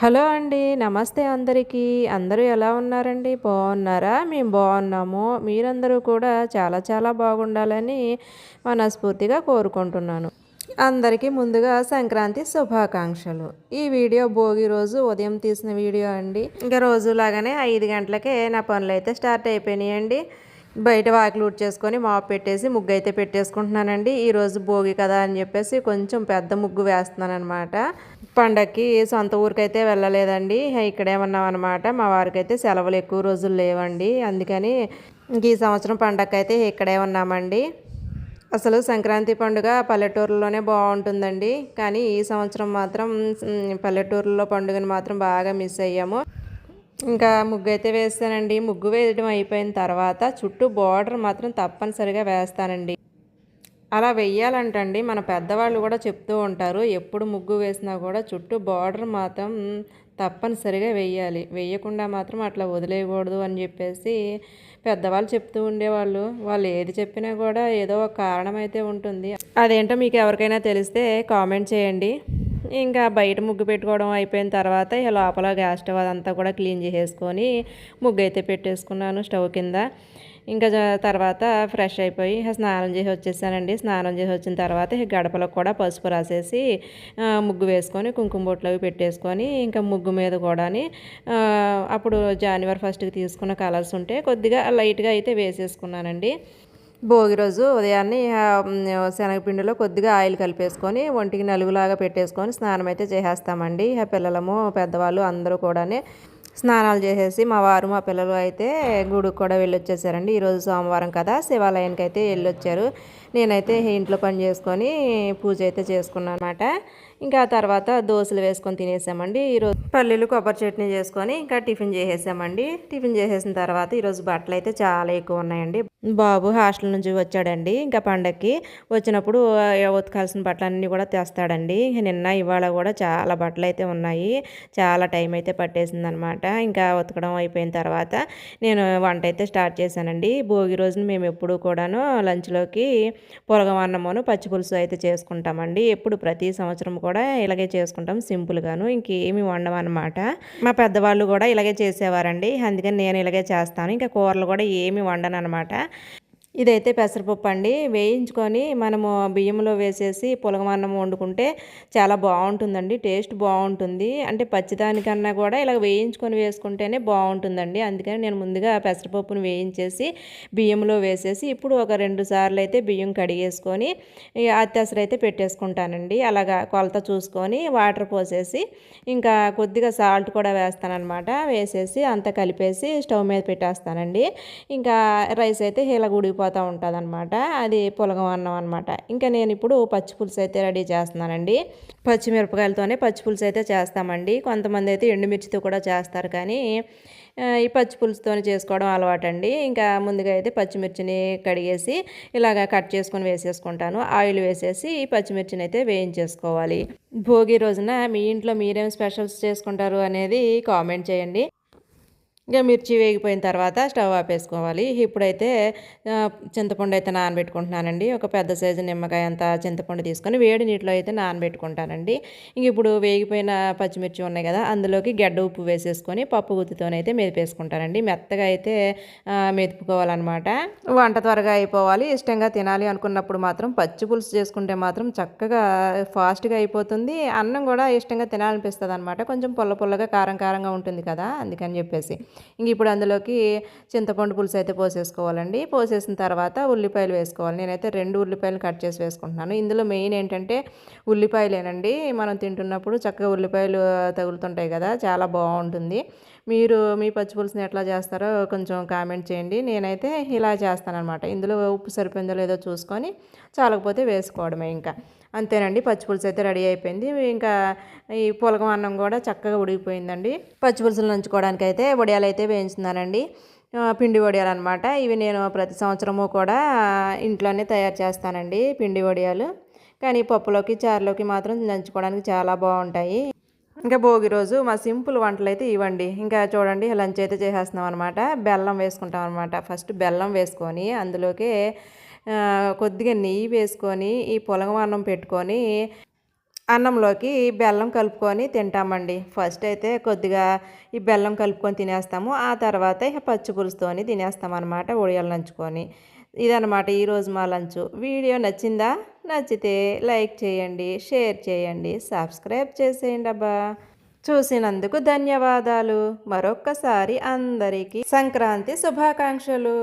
Hello అండి నమస్తే అందరికీ. అందరూ ఎలా ఉన్నారండి? బాగున్నారా? మేము బాగున్నాము. మీరందరూ కూడా చాలా చాలా బాగుండాలని మనస్ఫూర్తిగా కోరుకుంటున్నాను. అందరికీ ముందుగా సంక్రాంతి శుభాకాంక్షలు. ఈ వీడియో భోగి రోజు ఉదయం తీసిన వీడియో అండి. ఇంకా రోజులాగానే ఐదు గంటలకే నా పనులు అయితే స్టార్ట్ అయిపోయినాయండి. బయట వాకిలు చేసుకొని మాపు పెట్టేసి ముగ్గు అయితే పెట్టేసుకుంటున్నానండి ఈరోజు భోగి కదా అని చెప్పేసి కొంచెం పెద్ద ముగ్గు వేస్తున్నాను అనమాట పండక్కి సొంత ఊరికైతే వెళ్ళలేదండి. ఇక్కడే ఉన్నామన్నమాట. మా వారికి అయితే సెలవులు ఎక్కువ రోజులు లేవండి. అందుకని ఈ సంవత్సరం పండగ అయితే ఇక్కడే ఉన్నామండి. అసలు సంక్రాంతి పండుగ పల్లెటూరులోనే బాగుంటుందండి. కానీ ఈ సంవత్సరం మాత్రం పల్లెటూరులో పండుగను మాత్రం బాగా మిస్ అయ్యాము. ఇంకా ముగ్గు అయితే వేస్తానండి. ముగ్గు వేయడం అయిపోయిన తర్వాత చుట్టూ బార్డర్ మాత్రం తప్పనిసరిగా వేస్తానండి. అలా వెయ్యాలంటండి మన పెద్దవాళ్ళు కూడా చెప్తూ ఉంటారు. ఎప్పుడు ముగ్గు వేసినా కూడా చుట్టూ బార్డర్ మాత్రం తప్పనిసరిగా వెయ్యాలి వెయ్యకుండా మాత్రం అట్లా వదిలేయకూడదు అని చెప్పేసి పెద్దవాళ్ళు చెప్తూ ఉండేవాళ్ళు. వాళ్ళు ఏది చెప్పినా కూడా ఏదో ఒక కారణం అయితే ఉంటుంది. అదేంటో మీకు ఎవరికైనా తెలిస్తే కామెంట్ చేయండి. ఇంకా బయట ముగ్గు పెట్టుకోవడం అయిపోయిన తర్వాత ఇక లోపల గ్యాస్ స్టవ్ అదంతా కూడా క్లీన్ చేసేసుకొని ముగ్గు అయితే పెట్టేసుకున్నాను స్టవ్ కింద. ఇంకా తర్వాత ఫ్రెష్ అయిపోయి స్నానం చేసి వచ్చేసానండి. స్నానం చేసి వచ్చిన తర్వాత గడపలకు కూడా పసుపు రాసేసి ముగ్గు వేసుకొని కుంకుమ బొట్లు అవి పెట్టేసుకొని ఇంకా ముగ్గు మీద కూడా అప్పుడు జనవరి ఫస్ట్కి తీసుకున్న కలర్స్ ఉంటే కొద్దిగా లైట్గా అయితే వేసేసుకున్నానండి. భోగి రోజు ఉదయాన్నే శనగపిండిలో కొద్దిగా ఆయిల్ కలిపేసుకొని ఒంటికి నలుగులాగా పెట్టేసుకొని స్నానం అయితే చేసేస్తామండి. ఆ పిల్లలము పెద్దవాళ్ళు అందరూ కూడానే స్నానాలు చేసేసి మా వారు మా పిల్లలు అయితే గుడికి కూడా వెళ్ళొచ్చేసారండి. ఈరోజు సోమవారం కదా శివాలయానికి అయితే వెళ్ళొచ్చారు. నేనైతే ఇంట్లో పని చేసుకొని పూజ అయితే చేసుకున్నాను అనమాట ఇంకా తర్వాత దోశలు వేసుకొని తినేసామండి. ఈరోజు పల్లీలు కొబ్బరి చట్నీ చేసుకొని ఇంకా టిఫిన్ చేసేసామండి. టిఫిన్ చేసేసిన తర్వాత ఈరోజు బట్టలు అయితే చాలా ఎక్కువ ఉన్నాయండి. బాబు హాస్టల్ నుంచి వచ్చాడండి. ఇంకా పండక్కి వచ్చినప్పుడు ఉతకాల్సిన బట్టలన్నీ కూడా తెస్తాడండి. నిన్న ఇవాళ కూడా చాలా బట్టలు అయితే ఉన్నాయి. చాలా టైం అయితే పట్టేసింది అనమాట ఇంకా ఉతకడం అయిపోయిన తర్వాత నేను వంట అయితే స్టార్ట్ చేశానండి. భోగి రోజున మేము ఎప్పుడు కూడాను లంచ్లోకి పొలగం అన్నమును పచ్చి పులుసు అయితే చేసుకుంటామండి. ఎప్పుడు ప్రతి సంవత్సరం కూడా ఇలాగే చేసుకుంటాం సింపుల్గాను ఇంకేమి వండమన్నమాట మా పెద్దవాళ్ళు కూడా ఇలాగే చేసేవారండి అందుకని నేను ఇలాగే చేస్తాను. ఇంకా కూరలు కూడా ఏమి వండను అనమాట ఇదైతే పెసరపప్పు అండి. వేయించుకొని మనము బియ్యంలో వేసేసి పులగమన్నం వండుకుంటే చాలా బాగుంటుందండి. టేస్ట్ బాగుంటుంది. అంటే పచ్చిదానికన్నా కూడా ఇలా వేయించుకొని వేసుకుంటేనే బాగుంటుందండి. అందుకని నేను ముందుగా పెసరపప్పును వేయించేసి బియ్యంలో వేసేసి ఇప్పుడు ఒక రెండు సార్లు అయితే బియ్యం కడిగేసుకొని అత్యసర అయితే పెట్టేసుకుంటానండి. అలాగా కొలత చూసుకొని వాటర్ పోసేసి ఇంకా కొద్దిగా సాల్ట్ కూడా వేస్తానమాట వేసేసి అంతా కలిపేసి స్టవ్ మీద పెట్టేస్తానండి. ఇంకా రైస్ అయితే ఇలా ఉడికిపోతుంది తర్వాత ఉంటుంది అనమాట అది పులగం అన్నం అనమాట ఇంకా నేను ఇప్పుడు పచ్చి పులుసు అయితే రెడీ చేస్తున్నానండి. పచ్చిమిరపకాయలతోనే పచ్చి పులుసు అయితే చేస్తామండి. కొంతమంది అయితే ఎండుమిర్చితో కూడా చేస్తారు కానీ ఈ పచ్చి పులుసుతోనే చేసుకోవడం అలవాటండి. ఇంకా ముందుగా అయితే పచ్చిమిర్చిని కడిగేసి ఇలాగ కట్ చేసుకొని వేసేసుకుంటాను. ఆయిల్ వేసేసి ఈ పచ్చిమిర్చిని అయితే వేయించేసుకోవాలి. భోగి రోజున మీ ఇంట్లో మీరేం స్పెషల్స్ చేసుకుంటారు అనేది కామెంట్ చేయండి. ఇంకా మిర్చి వేగిపోయిన తర్వాత స్టవ్ ఆపేసుకోవాలి. ఇప్పుడైతే చింతపండు అయితే నానబెట్టుకుంటున్నానండి. ఒక పెద్ద సైజు నిమ్మకాయ అంత చింతపండు తీసుకొని వేడి నీటిలో అయితే నానబెట్టుకుంటానండి. ఇంక ఇప్పుడు వేగిపోయిన పచ్చిమిర్చి ఉన్నాయి కదా అందులోకి గడ్డ ఉప్పు వేసేసుకొని పప్పు గుత్తితోనైతే మెదిపేసుకుంటానండి. మెత్తగా అయితే మెదుపుకోవాలన్నమాట. వంట త్వరగా అయిపోవాలి. ఇష్టంగా తినాలి అనుకున్నప్పుడు మాత్రం పచ్చి పులుసు చేసుకుంటే మాత్రం చక్కగా ఫాస్ట్గా అయిపోతుంది. అన్నం కూడా ఇష్టంగా తినాలనిపిస్తుంది అనమాట కొంచెం పుల్ల పుల్లగా కారం కారంగా ఉంటుంది కదా అందుకని చెప్పేసి. ఇంక ఇప్పుడు అందులోకి చింతపండు పులుసు అయితే పోసేసుకోవాలండి. పోసేసిన తర్వాత ఉల్లిపాయలు వేసుకోవాలి. నేనైతే రెండు ఉల్లిపాయలు కట్ చేసి వేసుకుంటున్నాను. ఇందులో మెయిన్ ఏంటంటే ఉల్లిపాయలేనండి. మనం తింటున్నప్పుడు చక్కగా ఉల్లిపాయలు తగులుతుంటాయి కదా చాలా బాగుంటుంది. మీరు మీ పచ్చి పులుసుని ఎట్లా చేస్తారో కొంచెం కామెంట్ చేయండి. నేనైతే ఇలా చేస్తానమాట ఇందులో ఉప్పు సరిపోయిందో లేదో చూసుకొని చాలకపోతే వేసుకోవడమే ఇంకా. అంతేనండి పచ్చి పులుసు అయితే రెడీ అయిపోయింది. ఇంకా ఈ పులగం అన్నం కూడా చక్కగా ఉడికిపోయిందండి. పచ్చిపులుసులు నంచుకోవడానికి అయితే వడియాలు అయితే వేయించుతున్నానండి పిండి వడియాలు అనమాట ఇవి నేను ప్రతి సంవత్సరము కూడా ఇంట్లోనే తయారు చేస్తానండి పిండి వడియాలు. కానీ పప్పులోకి చారులోకి మాత్రం నంచుకోవడానికి చాలా బాగుంటాయి. ఇంకా భోగి రోజు మా సింపుల్ వంటలు అయితే ఇవ్వండి. ఇంకా చూడండి లంచ్ అయితే చేసేస్తున్నాం అనమాట బెల్లం వేసుకుంటాం అనమాట ఫస్ట్ బెల్లం వేసుకొని అందులోకి కొద్దిగా నెయ్యి వేసుకొని ఈ పొలగం అన్నం పెట్టుకొని అన్నంలోకి బెల్లం కలుపుకొని తింటామండి. ఫస్ట్ అయితే కొద్దిగా ఈ బెల్లం కలుపుకొని తినేస్తాము. ఆ తర్వాత ఇక పచ్చి పులుసుతోని తినేస్తాం అనమాట ఒడియాలు నంచుకొని. ఇదనమాట ఈరోజు మా లంచ్. వీడియో నచ్చిందా? నచ్చితే లైక్ చేయండి షేర్ చేయండి సబ్స్క్రైబ్ చేసేయండి అబ్బా. చూసినందుకు ధన్యవాదాలు. మరొక్కసారి అందరికీ సంక్రాంతి శుభాకాంక్షలు.